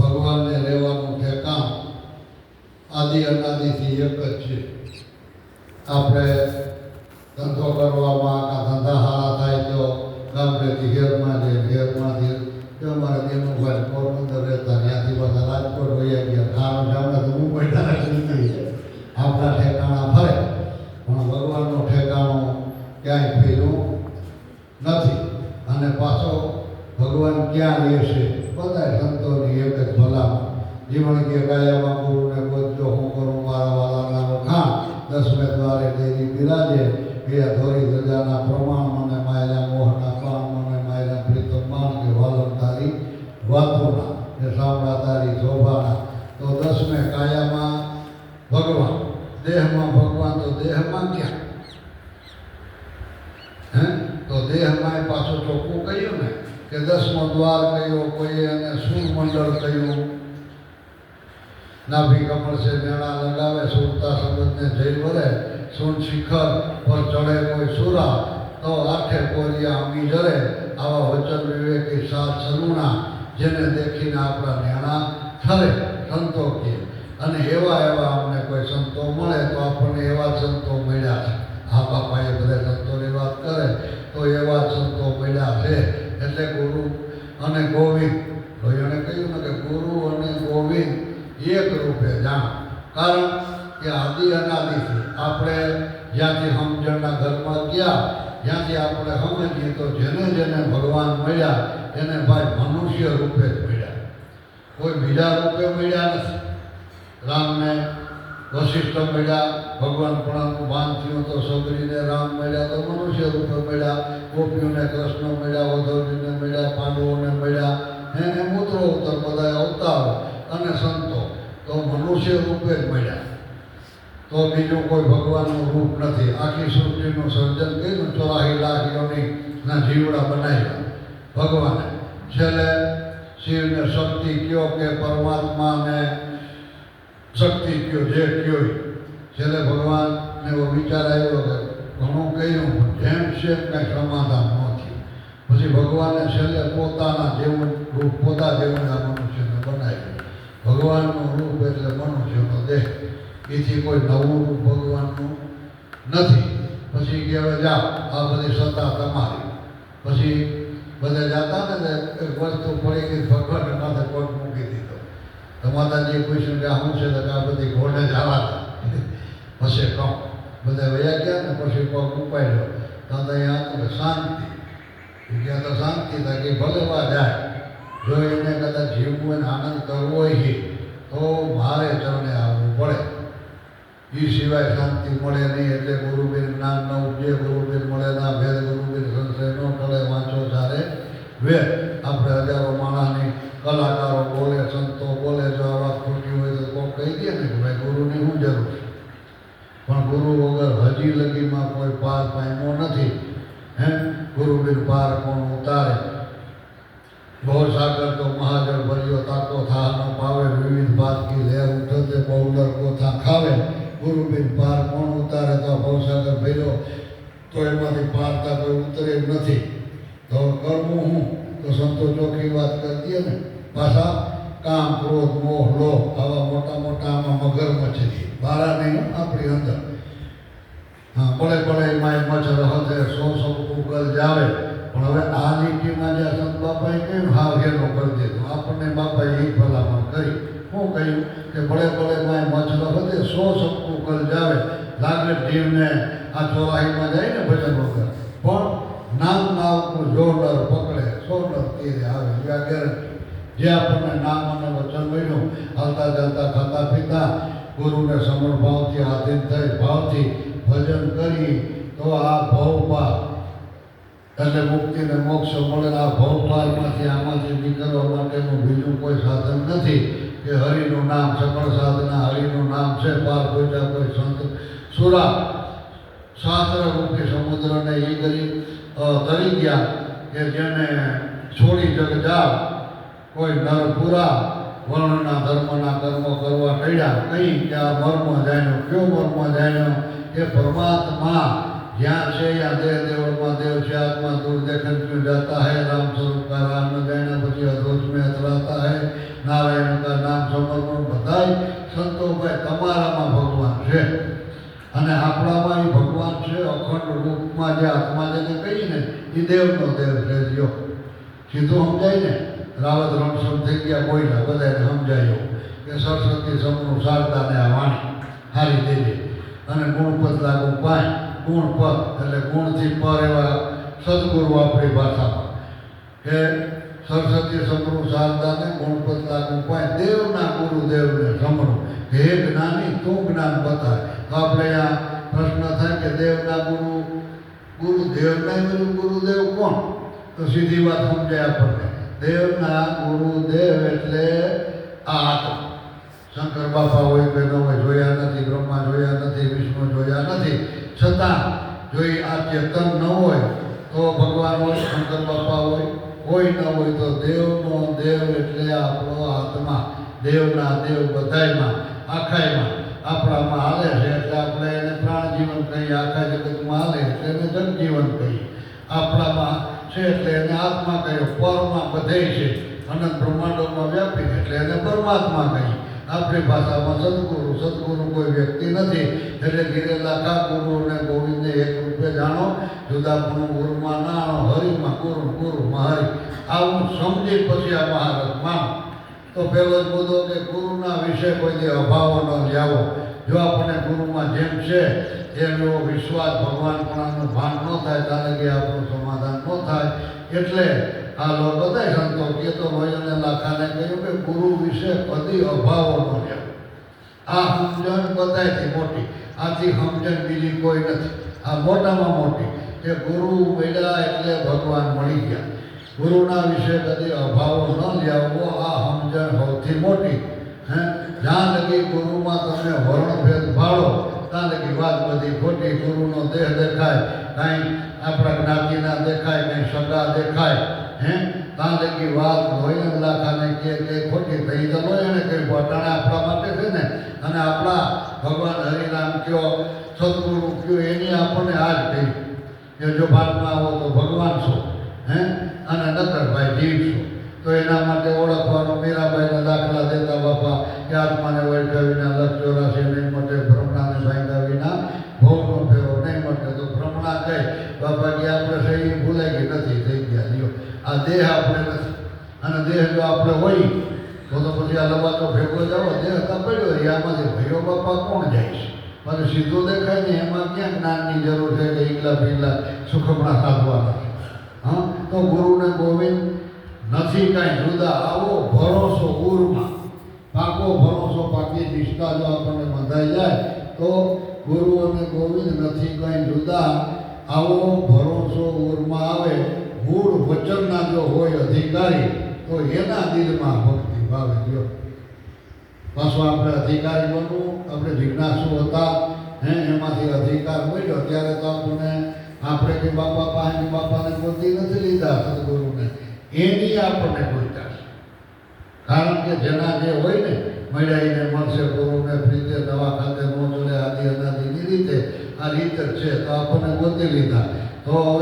ભગવાનને રહેવાનું ઠેકાણ આદિ અનાદિથી એક જ છે. આપણે ધંધો કરવામાં કાં ધંધા હારા થાય તો ગામડેથી ઘેરમાં જઈએ ઘેરમાંથી કે અમારે દેનુભાઈ પોરબંદર રહેતા, ત્યાંથી પાછા રાજકોટ વૈયા ગયા. ખાવાનું જામણે તો મુંબઈ નીકળી આપણા ઠેકાણા ફરે પણ ભગવાનનું ઠેકાણું ક્યાંય ફેર્યું નથી અને પાછો ભગવાન ક્યાં રહેશે બધા સંતોની એક જ ભલામણ જીવન કે કાયામાં ગુરુને બોલજો હું કરું મારા વાલાના વખાણ દસમે દ્વારે દેવી બિરાજે એ ધોરી ધજાના પ્રમાણ મને માયલા મોહના પાણ મને માયલા પ્રીતમ માન કે વાલમ તારી વાતોના કે સાંભળા તારી શોભાના. તો દસમે કાયામાં ભગવાન, દેહમાં ભગવાન તો દેહમાં ક્યાં? હે? તો દેહમાં પાછું ચોખ્ખું કહ્યું ને કે દસમો દ્વાર કહ્યો કોઈએ એને સૂરમંડળ કહ્યું નાભી કમળ છે મેળા લગાવે, સુરતા સંબંધને જય વરે સુન શિખર પર ચડે કોઈ સુરા, તો આઠે કોરિયા અંગી જરે. આવા વચન વિવેકી સાત સરુણા જેને દેખીને આપણા નેણા ઠરે સંતો કે અને એવા એવા અમને કોઈ સંતો મળે, તો આપણને એવા સંતો મળ્યા છે. આ બાપાએ બધા સંતોની વાત કરે, તો એવા સંતો મળ્યા છે. એટલે ગુરુ અને ગોવિંદ ભાઈ એણે કહ્યું ને કે ગુરુ અને ગોવિંદ એક રૂપે જાણ કારણ કે આદિ અનાદિથી આપણે જ્યાંથી સમજણના ઘરમાં ગયા જ્યાંથી આપણે સમજીએ તો જેને જેને ભગવાન મળ્યા એને ભાઈ મનુષ્ય રૂપે જ મળ્યા કોઈ બીજા રૂપે મળ્યા નથી રામને વશિષ્ઠ મળ્યા ભગવાન પણાનું ભાન થયું તો સગરીને રામ મળ્યા તો મનુષ્ય રૂપે મળ્યા ગોપીઓને કૃષ્ણ મળ્યા ઉદ્ધવજીને મળ્યા પાંડવોને મળ્યા એને મૂત્રો ઉત્તર બધા અવતારો અને સંતો તો મનુષ્ય રૂપે જ મળ્યા. તો બીજું કોઈ ભગવાનનું રૂપ નથી. આખી સૃષ્ટિનું સર્જન કર્યું, ચોરાહી લાખ યોનીના જીવડા બનાવ્યા. ભગવાને છેલ્લે શિવને શક્તિ કયો કે પરમાત્માને શક્તિ કયો, જે કયો. છેલ્લે ભગવાનને એવો વિચાર આવ્યો કે ઘણું કહ્યું જેમ છે કંઈ સમાધાન નથી પછી ભગવાને છેલ્લે પોતાના જેવું રૂપ, પોતા જેવું આ મનુષ્યને ભગવાનનું રૂપ એટલે મનુષ્યનો દેહ. એથી કોઈ નવું રૂપ ભગવાનનું નથી. પછી કે હવે આ બધી સત્તા તમારી. પછી બધા જાતા ને એક વસ્તુ પડી ગઈ ભગવાનને માથે કોટ મૂકી દીધો. તો માતાજીએ પૂછ્યું કે શું છે? તો આ બધી ઘોડે જ આવા પછી કહું. બધા વયા ગયા ને પછી પગ ઉપાડ્યો. તો અહીંયા શાંતિ. ત્યાં તો શાંતિ થાય કે ભલે જાય. જો એને કદાચ જીવવું અને આનંદ કરવો હોય તો મારે ચરણે આવવું પડે એ સિવાય શાંતિ મળે નહીં એટલે ગુરુબેન જ્ઞાન ન ઉપજે ગુરુબેન મળે ના ભેદ ગુરુબેન સંશય ન ટળે, વાંચો સારે. વેદ આપણે હજારો માણસની કલાકારો બોલે, સંતો બોલે, જો આ વાત ખોટી હોય તો કોઈ કહી દે ને કે ભાઈ ગુરુની શું જરૂર છે? પણ ગુરુ વગર હજી લગીમાં કોઈ પાર પામ્યો નથી. હે? ગુરુબેન પાર કોણ ઉતારે? બહુ સાગર તો મહાજળ ભર્યો તાકો થાનો પાવે ગુરુબેન પાર કોણ ઉતારે તો ભવસાગર ભેલો તો એમાંથી પારતા કોઈ ઉતરે નથી. તો કરવું હું? તો સંતો ચોખ્ખી વાત કરી દઈએ ને પાછા કામ, ક્રોધ, મોહ, લોભ, આવા મોટા મોટા આમાં મગરમચ્છ છે. બારા નહીં આપણી અંદર હા પડે પડે એમાં મચ્છર હતે સો સો ઉગલ જાવે પણ હવે આ લીટીમાં જે સંત બાપાએ કહ્યું હા હેલો કરી દીધું આપણને બાપાએ એ ભલામણ કરી શું કહ્યું કે પડે પડે માં મચ્છર હતે સો સપનું કલ જાવે, લાગે જીવને આ ચોરાહીમાં જાય ને ભજન વગર. પણ નામ નામનું જોરદાર પકડે સોનર તીરે આવે. જે આપણને નામ અને વચન મળ્યું, હાલતા ચાલતા ખાતા પીતા, ગુરુને સમર્ણ ભાવથી, આધીન થઈ ભાવથી ભજન કરી, તો આ ભવપા એટલે મુક્તિ ને મોક્ષ મળે, આ ભવપારમાંથી આમાંથી નીકળવા માટેનું બીજું કોઈ સાધન નથી. કે હરિનું નામ છે પણ સાધના હરિનું નામ છે, પાર પૂજા કોઈ સંત સુરા સાત્ર રૂપી સમુદ્રને એ કરી તરી ગયા કે જેને છોડી જગ જાવ કોઈ નર પૂરા વર્ણના ધર્મના કર્મ કરવા પડ્યા કંઈ ત્યાં મર્મ જાણ્યો, કયો મર્મ જાણ્યો કે પરમાત્મા જ્યાં છે યા દેહ દેવળમાં દેવ છે, આત્મા દૂર દેખન ક્યુ જાતા હે રામચંદ્ર તમારામાં ભગવાન છે. અને આપણામાં એ ભગવાન છે, અખંડ રૂપમાં જે આત્મા કહીએ ને એ દેવનો દેવ છે, જો. સીધું સમજાય ને? રાવત રણસમ થઈ ગયા બોલ્યા બધાને સમજાયો કે સરસ્વતી સમનું શારદાને આ વાણી હારી દેજે અને ગુણપત લાગુ પાંચ ગુણપત એટલે ગુણથી પર એવા સદગુરુ આપણી ભાષામાં. કે સરસ્વતી સમનું શારદાને ગુણપત લાગુ પાંચ દેવના ગુરુદેવને સમરું. હે જ્ઞાની, તું જ્ઞાન બતાય. આપણે આ પ્રશ્ન થાય કે દેવના ગુરુ, ગુરુદેવના ગુરુ, ગુરુદેવ કોણ? તો સીધી વાત સમજાય આપણને. દેવના ગુરુદેવ એટલે આ શંકર બાપા હોય કે ન હોય જોયા નથી, બ્રહ્મા જોયા નથી, વિષ્ણુ જોયા નથી. છતાં જો એ આ ચેતન ન હોય, તો ભગવાન હોય, શંકર બાપા હોય કોઈ ન હોય તો દેવનો દેવ એટલે આપણો આત્મા. દેવના દેવ બધાયમાં, આખાયમાં, આપણામાં હાલે છે એટલે આપણે એને પ્રાણ જીવન કહીએ. આખા જગતમાં હાલે એટલે એને જગજીવન કહીએ. આપણામાં છે એટલે એને આત્મા કહીએ. પરમાં બધે છે. અનંત બ્રહ્માંડોમાં વ્યાપી એટલે એને પરમાત્મા કહીએ. આપણી ભાષામાં સદગુરુ સદગુરુ કોઈ વ્યક્તિ નથી. એટલે ધીરે લાખા ગુરુ અને ગોવિંદને એક રૂપે જાણો, જુદા ગુરુ ગુરુમાં નાણો, હરિમાં ગુરુ ગુરુ હરિ. આવું સમજી પછી આ મહારાજ માનો. તો પહેલો જ મુદ્દો કે ગુરુના વિશે કોઈ દી અભાવો ન જાવો. જો આપણને ગુરુમાં જેમ છે એવો વિશ્વાસ પણ ભાન ન થાય ત્યારે કે આપણું સમાધાન ન થાય. એટલે આ લોકો બધા સંતો કે તો ભાઈ અને લાખાને કહ્યું કે ગુરુ વિશે કદી અભાવો ન આ સમજણ બધાયથી મોટી. આથી સમજણ બીજી કોઈ નથી. આ મોટામાં મોટી. કે ગુરુ મળ્યા એટલે ભગવાન મળી ગયા. ગુરુના વિશે કદી અભાવો ન લેવો આ સમજણ સૌથી મોટી. હે? જ્યાં લગી ગુરુમાં તમે વર્ણભેદ ભાળો, ત્યાં લગી વાત બધી ખોટી. ગુરુનો દેહ દેખાય, કાંઈ આપણા જ્ઞાતિના દેખાય, કંઈ સગા દેખાય. હે? ત્યાં લગી વાત લોહીને ખાને કે તે ખોટી થઈ તો એને કહ્યું અટાણે આપણા માટે છે ને, અને આપણા ભગવાન હરિનામ કયો, સદગુરુ કયો, એની આપણને આ જ કહી. કે જો ભારતમાં આવો તો ભગવાન છો, હે? અને નતરભાઈ જીવ છો. તો એના માટે ઓળખવાનો મીરાબાઈના દાખલા દેતા બાપા, કે આત્માને વળગ્યા વિના લક્ષ ચોરાશી નહીં મટે, ભ્રમણાને ભાંગ્યા વિના ભોગનો ફેરો નહીં મટે. તો ભ્રમણા કહે, બાપા કે આપણે સહી ભૂલાઈ ગઈ, નથી થઈ આ દેહ આપણે નથી. અને દેહ જો આપણે હોય, તો તો પછી આ લબાતો ભેગો જાઓ, દેહ ત્યાં પડ્યો રહી આમાંથી ભાઈઓ બાપા કોણ જાય છે? મને સીધો દેખાય ને, એમાં ક્યાં જ્ઞાનની જરૂર છે કે એકલા પીગલા સુખમણા સાધવાના હા? તો ગુરુને ગોવિંદ, નથી કાંઈ, જુદા આવો, ભરોસો ગુરુમાં પાકો ભરોસો પાકી નિષ્ઠા જો આપણને બંધાઈ જાય, તો ગુરુ અને ગોવિંદ નથી કાંઈ જુદા. આવો ભરોસો ગુરુમાં આવે મૂળ વચનના જો હોય અધિકારી, તો એના દિલમાં ભક્તિ ભાવે જો પાછું આપણે અધિકારી બનવું, આપણે જિજ્ઞાસુ હતા, હે, એમાંથી અધિકાર મળ્યો, ત્યારે તો આપણને આપણે કે બાપા પાસે બાપાને ગોતી નથી લીધા સદગુરુને. એની આપણને ગોતા કારણ કે જેના જે હોય ને મળ્યાઈને મળશે ગુરુને પ્રીતે, દવા ખાતે નો ચડે આદિ અનાદિની રીતે આ રીત છે, તો આપણને ગોતી લીધા. તો હવે